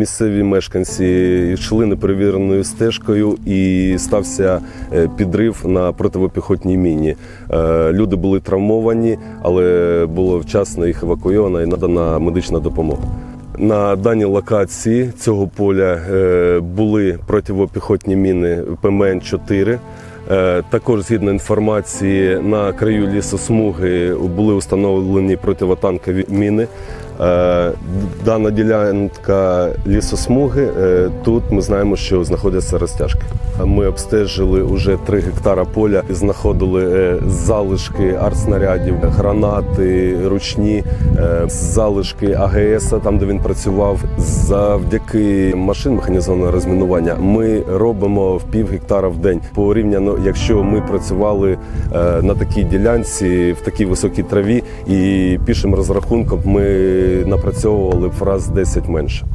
місцеві мешканці йшли неперевіреною стежкою і стався е, підрив на противопіхотній міні. Е, Люди були травмовані, але було вчасно їх евакуйовано і надана медична допомога. На даній локації цього поля е, були противопіхотні міни ПМН-4. Е, Також, згідно інформації, на краю лісосмуги були встановлені противотанкові міни. Е, Дана ділянка лісосмуги. е, Тут ми знаємо, що знаходяться розтяжки. Ми обстежили уже 3 гектара поля і знаходили е, залишки артснарядів, гранати, ручні, е, залишки АГС, там де він працював. Завдяки машин механізованого розмінування ми робимо в пів гектара в день. Порівняно, якщо ми працювали е, на такій ділянці в такій високій траві, і пішим розрахунком ми напрацьовували б раз 10 менше.